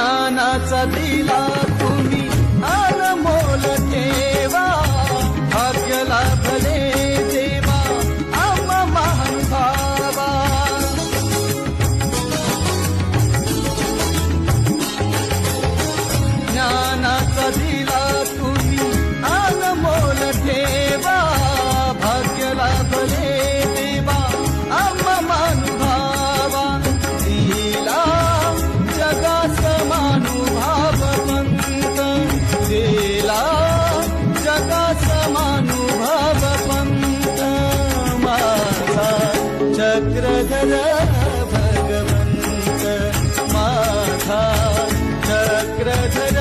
ज्ञानाचा दिला तुम्ही. अनमोल ठेवा. भाग्य लाभले देवा. आम्हा महानुभावा ज्ञानाचा दिला तुम्ही. अनमोल ठेवा. धर भगवन्त माथा चक्रधर